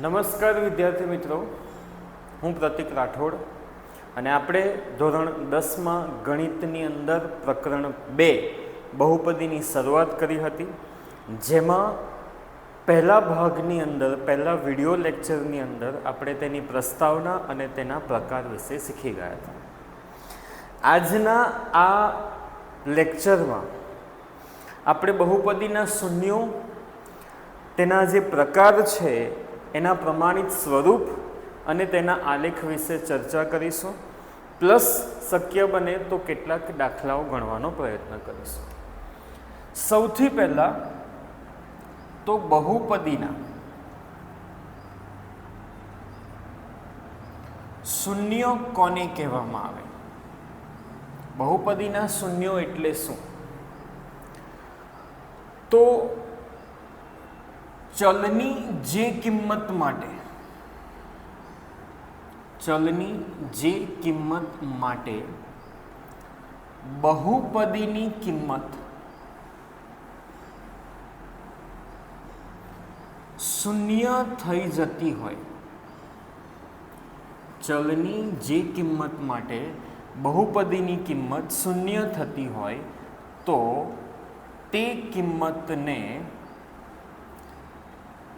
નમસ્કાર વિદ્યાર્થી મિત્રો. હું પ્રતિક રાઠોડ અને આપણે ધોરણ દસમાં ગણિતની અંદર પ્રકરણ બે બહુપદીની શરૂઆત કરી હતી, જેમાં પહેલા ભાગની અંદર, પહેલા વિડિયો લેક્ચરની અંદર આપણે તેની પ્રસ્તાવના અને તેના પ્રકાર વિશે શીખી ગયા હતા. આજના આ લેક્ચરમાં આપણે બહુપદીના શૂન્યો, તેના જે પ્રકાર છે એના પ્રમાણિત સ્વરૂપ અને તેના આલેખ વિશે ચર્ચા કરીશું. પ્લસ શક્ય બને તો કેટલાક દાખલાઓ ગણવાનો પ્રયત્ન કરીશું. સૌથી પહેલાં તો બહુપદીના શૂન્યો કોને કહેવામાં આવે? બહુપદીના શૂન્યો એટલે શું? તો ચલની જે કિંમત માટે. ચલની જે કિંમત માટે બહુપદીની કિંમત શૂન્ય થઈ જતી હોય. ચલની જે કિંમત માટે બહુપદીની કિંમત શૂન્ય થતી હોય તો તે કિંમતને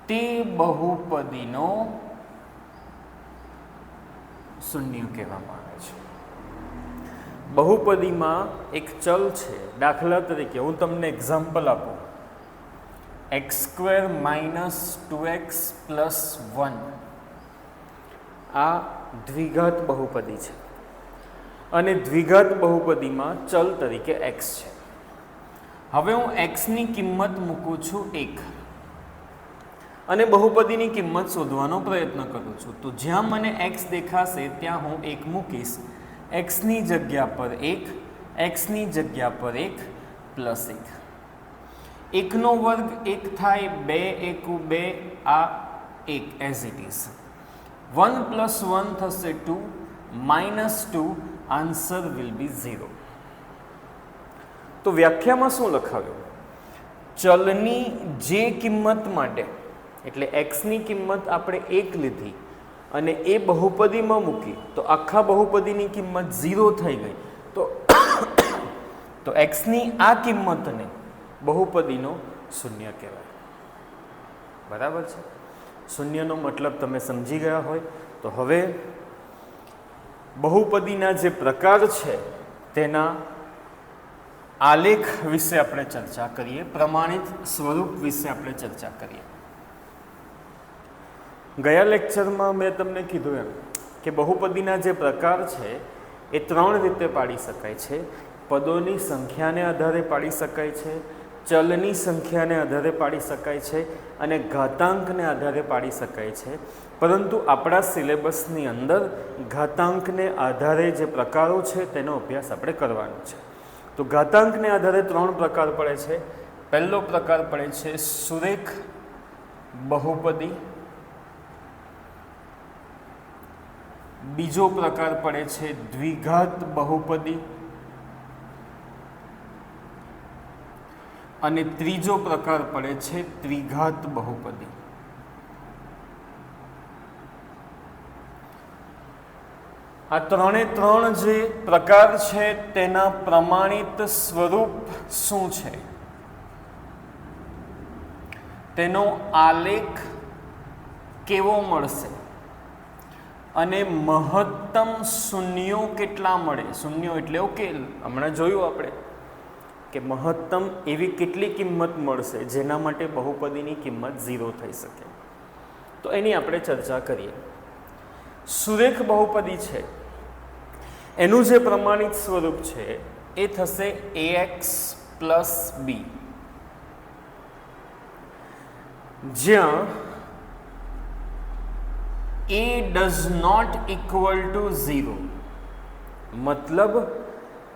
તે બહુપદીનો શૂન્ય કહેવામાં આવે છે. બહુપદીમાં એક ચલ છે, દાખલા તરીકે હું તમને એક્ઝામ્પલ આપું. X square minus two x plus one આ દ્વિઘાત બહુપદી છે. અને દ્વિઘાત બહુપદીમાં ચલ તરીકે એક્સ છે. હવે હું એક્સની કિંમત મૂકું છું એક. અને બહુપદીની કિંમત શોધવાનો પ્રયત્ન કરું છું. તો જ્યાં મને એક્સ દેખાશે, ત્યાં હું એક મૂકીશ. એક્સની જગ્યા પર એક એક્સની જગ્યા પર એક પ્લસ એક. એકનો વર્ગ એક થાય, બે એકુ બે, આ એક as it is one plus one થશે two minus two answer will be zero તો વ્યાખ્યામાં શું લખાવ્યું? ચલની જે કિંમત માટે એટલે એક્સની કિંમત આપણે એક લીધી અને એ બહુપદીમાં મૂકી, તો આખા બહુપદીની કિંમત ઝીરો થઈ ગઈ. તો તો એક્સની આ કિંમતને બહુપદીનો શૂન્ય કહેવાય. બરાબર છે? શૂન્યનો મતલબ તમે સમજી ગયા હોય. તો હવે બહુપદીના જે પ્રકાર છે, તેના આલેખ વિશે આપણે ચર્ચા કરીએ, પ્રમાણિત સ્વરૂપ વિશે આપણે ચર્ચા કરીએ. ગયા લેક્ચરમાં મેં તમને કીધું એમ કે બહુપદીના જે પ્રકાર છે, એ ત્રણ રીતે પાડી શકાય છે. પદોની સંખ્યાને આધારે પાડી શકાય છે, ચલની સંખ્યાને આધારે પાડી શકાય છે અને ઘાતાંકને આધારે પાડી શકાય છે. પરંતુ આપણા સિલેબસની અંદર ઘાતાંકને આધારે જે પ્રકારો છે, તેનો અભ્યાસ આપણે કરવાનો છે. તો ઘાતાંકને આધારે ત્રણ પ્રકાર પડે છે. પહેલો પ્રકાર પડે છે સુરેખ બહુપદી બીજો પ્રકાર પડે છે દ્વિઘાત બહુપદી. અને ત્રીજો પ્રકાર પડે છે ત્રિઘાત બહુપદી. આ ત્રણે ત્રણ જે પ્રકાર છે તેના પ્રમાણિત સ્વરૂપ શું છે? તેનો આલેખ કેવો મળશે? અને મહત્તમ શૂન્યો કેટલા મળે? શૂન્યો એટલે ઓકે હમણાં જોયું આપણે કે મહત્તમ એવી કેટલી કિંમત મળશે જેના માટે બહુપદીની કિંમત ઝીરો થઈ શકે. તો એની આપણે ચર્ચા કરીએ. સુરેખ બહુપદી છે. એનું જે પ્રમાણિત સ્વરૂપ છે એ થશે એ એક્સ પ્લસ બી જ્યાં a does not equal to zero મતલબ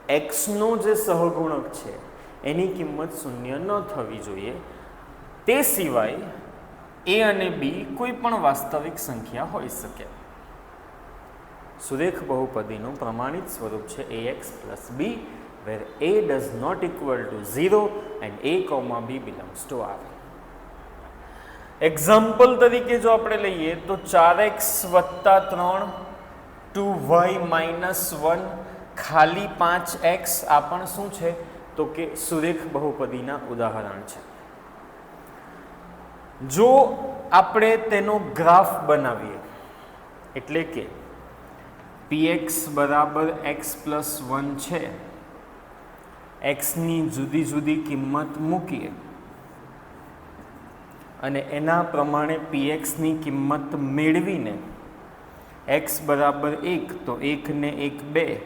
એક્સનો જે સહગુણક છે, એની કિંમત શૂન્ય ન થવી જોઈએ. તે સિવાય એ અને બી કોઈ પણ વાસ્તવિક સંખ્યા હોઈ શકે. સુરેખ બહુપદીનું પ્રમાણિત સ્વરૂપ છે a x plus b where a does not equal to zero and a comma b belongs to R example તરીકે જો આપણે લઈએ તો ચાર એક્સ વત્તા ત્રણ ટુ વાય માઇનસ વન ખાલી પાંચ એક્સ આ પણ શું છે? તો કે સુરેખ બહુપદીના ઉદાહરણ છે. જો આપણે તેનો ગ્રાફ બનાવીએ, એટલે કે પીએક્સ બરાબર એક્સ પ્લસ વન છે, એક્સની જુદી જુદી કિંમત મૂકીએ અને એના પ્રમાણે પીએક્સની કિંમત મેળવીને એક્સ બરાબર એક, તો એકને એક બે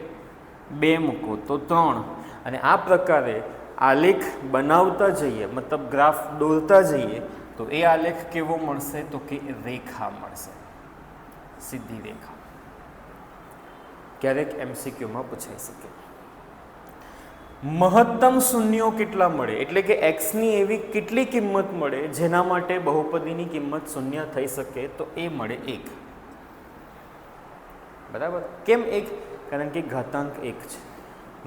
બે મૂકો તો ત્રણ. અને આ પ્રકારે આલેખ બનાવતા જઈએ, મતલબ ગ્રાફ દોરતા જઈએ, તો એ આલેખ કેવો મળશે? તો કે રેખા મળશે. સીધી રેખા. ક્યારેક એમસીક્યુમાં પૂછાઈ શકે. મહત્તમ શૂન્યો કેટલા મળે? એટલે કે એક્સની એવી કેટલી કિંમત મળે જેના માટે બહુપદીની કિંમત શૂન્ય થઈ શકે તો એ મળે એક. બરાબર? કેમ એક? કારણ કે ઘાતાંક એક છે.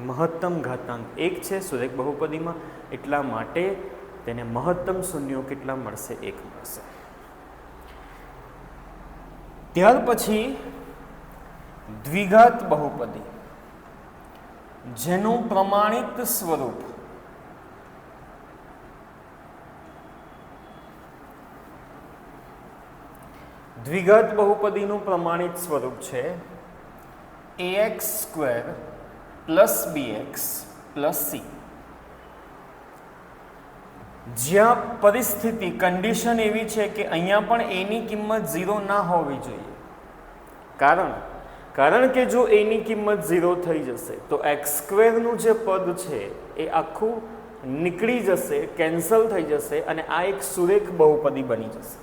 મહત્તમ ઘાતાંક એક છે, સુરેખ બહુપદીમાં. એટલા માટે તેને મહત્તમ શૂન્યો કેટલા મળશે? એક મળશે. ત્યાર પછી દ્વિઘાત બહુપદી. જેનું પ્રમાણિત સ્વરૂપ. દ્વિગત બહુપદીનું પ્રમાણિત સ્વરૂપ છે a x square plus b x plus c જ્યાં પરિસ્થિતિ કન્ડિશન એવી છે કે અહીંયા પણ એની કિંમત ઝીરો ના હોવી જોઈએ. કારણ કારણ કે જો એની કિંમત ઝીરો થઈ જશે, તો એક્સ સ્ક્વેરનું જે પદ છે, એ આખું નીકળી જશે કેન્સલ થઈ જશે અને આ એક સુરેખ બહુપદી બની જશે.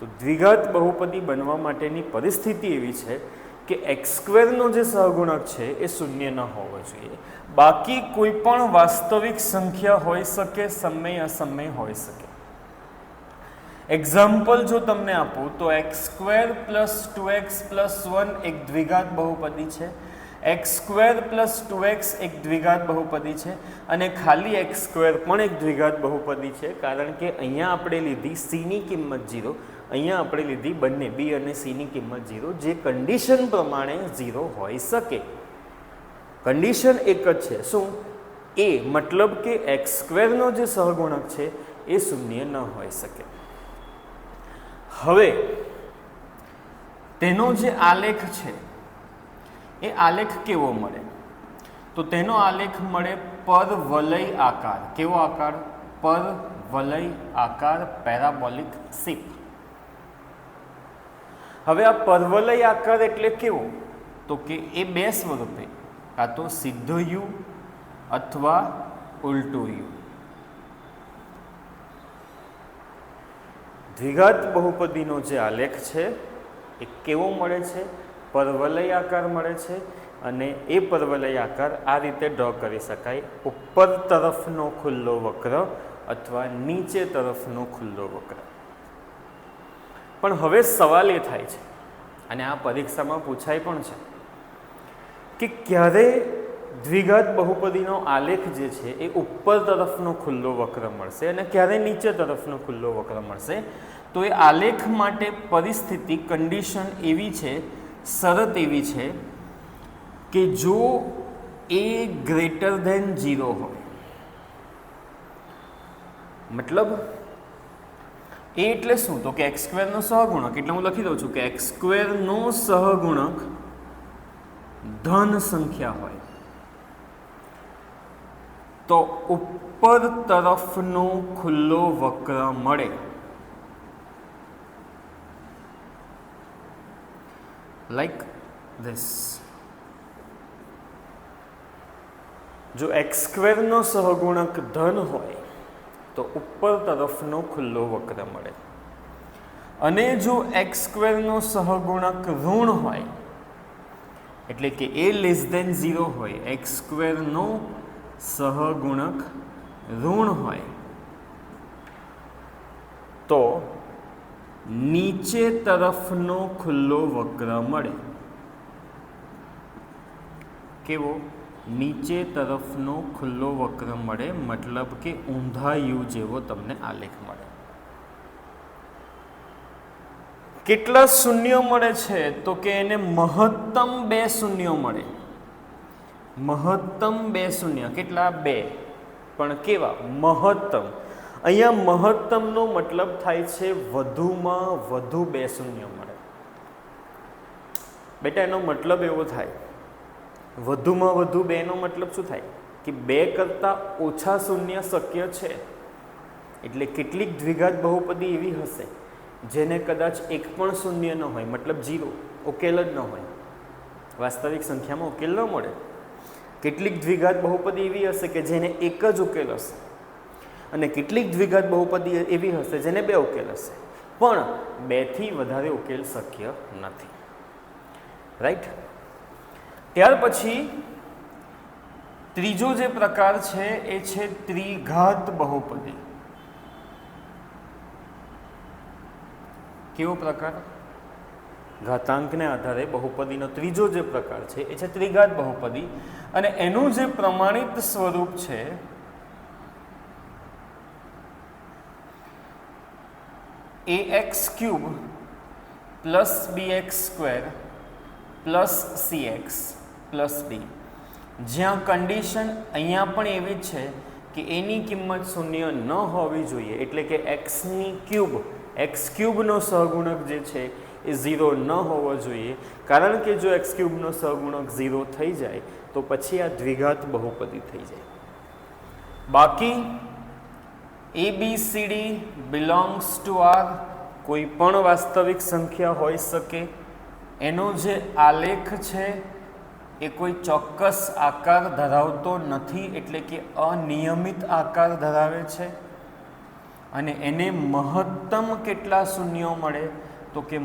તો દ્વિઘાત બહુપદી બનવા માટેની પરિસ્થિતિ એવી છે કે એક્સ સ્ક્વેરનો જે સહગુણક છે, એ શૂન્ય ન હોવો જોઈએ. બાકી કોઈ પણ વાસ્તવિક સંખ્યા હોઈ શકે, સમય અસમય હોઈ શકે. એક્ઝામ્પલ જો તમને આપું, તો x square plus two x plus one એક દ્વિઘાત બહુપદી છે. X square plus two x એક દ્વિઘાત બહુપદી છે. અને ખાલી એક્સ સ્ક્વેર પણ એક દ્વિઘાત બહુપદી છે, કારણ કે અહીંયા આપણે લીધી સીની કિંમત જીરો અહીંયા આપણે લીધી બંને બી અને સીની કિંમત ઝીરો જે કન્ડિશન પ્રમાણે ઝીરો હોઈ શકે. કન્ડિશન એક જ છે. શું? એ મતલબ કે એક્સ સ્ક્વેરનો જે સહગુણક છે, એ શૂન્ય ન હોઈ શકે. હવે, તેનો જે આલેખ છે, એ આલેખ કેવો મળે? તો તેનો આલેખ મળે પર વલય આકાર. કેવો આકાર? પર વલય આકાર પેરાબોલિક સિપ હવે આ પરવલય આકાર એટલે કેવો? તો કે એ બે સ્વરૂપે, કાં તો સીધો યુ અથવા ઉલટું યુ. દ્વિઘાત બહુપદીનો જે આલેખ છે, એ કેવો મળે છે? પરવલય આકાર મળે છે અને એ પરવલય આકાર આ રીતે ડ્રો કરી શકાય. ઉપર તરફનો ખુલ્લો વક્ર અથવા નીચે તરફનો ખુલ્લો વક્ર. પણ હવે સવાલ એ થાય છે, અને આ પરીક્ષામાં પૂછાય પણ છે, કે ક્યારે દ્વિઘાત બહુપદીનો આલેખ જે છે એ ઉપર તરફનો ખુલ્લો વક્ર મળશે અને ક્યારે નીચે તરફનો ખુલ્લો વક્ર મળશે? તો એ આલેખ માટે પરિસ્થિતિ કન્ડિશન એવી છે, શરત એવી છે કે જો એ ગ્રેટર ધેન ઝીરો હોય, મતલબ એ એટલે શું? તો કે એક્સ સ્ક્વેરનો સહગુણક, એટલે હું લખી દઉં છું કે એક્સ સ્ક્વેરનો સહગુણક ધન સંખ્યા હોય. તો ઉપર તરફનો ખુલ્લો વક્ર મળે. લાઈક ધીસ જો એક્સ સ્ક્વેરનો સહગુણક ધન હોય, તો ઉપર તરફનો ખુલ્લો વક્ર મળે. અને જો એક્સ સ્ક્વેરનો સહગુણક ઋણ હોય, એટલે કે એ લેસ દેન ઝીરો હોય એક્સ સ્ક્વેરનો સહગુણક ઋણ હોય. તો નીચે તરફનો ખુલ્લો વક્ર મળે. કેવો? નીચે તરફનો ખુલ્લો વક્ર મળે મતલબ કે ઊંધા યુ જેવો તમને આલેખ મળે. કેટલા શૂન્યો મળે છે? તો કે એને મહત્તમ બે શૂન્યો મળે. મહત્તમ બે શૂન્ય, કેટલા? બે. પણ કેવા? મહત્તમ. અહીંયા મહત્તમનો મતલબ થાય છે વધુમાં વધુ બે શૂન્ય મળે. બેટા, એનો મતલબ એવો થાય. વધુમાં વધુ બેનો મતલબ શું થાય? કે બે કરતાં ઓછા શૂન્ય શક્ય છે. એટલે કેટલીક દ્વિઘાત બહુપદી એવી હશે, જેને કદાચ એક પણ શૂન્ય ન હોય, મતલબ જીરો ઉકેલ જ ન હોય. વાસ્તવિક સંખ્યામાં ઉકેલ ન મળે. કેટલીક દ્વિઘાત બહુપદી એવી હશે કે જેને એક જ ઉકેલ હશે. અને કેટલીક દ્વિઘાત બહુપદી એવી હશે જેને બે ઉકેલ હશે. પણ બેથી વધારે ઉકેલ શક્ય નથી. રાઈટ ત્યાર પછી ત્રીજો જે પ્રકાર છે એ છે ત્રિઘાત બહુપદી. કેવો પ્રકાર? ઘાતાંકને આધારે બહુપદીનો ત્રીજો જે પ્રકાર છે, એ છે ત્રિઘાત બહુપદી. અને એનું જે પ્રમાણિત સ્વરૂપ છે a x cube plus b x square plus c x plus d. જ્યાં કન્ડિશન અહીંયા પણ એવી છે કે એની કિંમત શૂન્ય ન હોવી જોઈએ. એટલે કે એક્સની ક્યુબ, એક્સ ક્યુબનો સહગુણક જે છે એ ઝીરો ન હોવો જોઈએ. કારણ કે જો એક્સ ક્યુબનો સહગુણક ઝીરો થઈ જાય, તો પછી આ દ્વિઘાત બહુપદી થઈ જાય. બાકી a b c d belongs to R કોઈ પણ વાસ્તવિક સંખ્યા હોઈ શકે. એનો જે આલેખ છે, એ કોઈ ચોક્કસ આકાર ધરાવતો નથી, એટલે કે અનિયમિત આકાર ધરાવે છે. અને એને મહત્તમ કેટલા શૂન્યો મળે? તો કે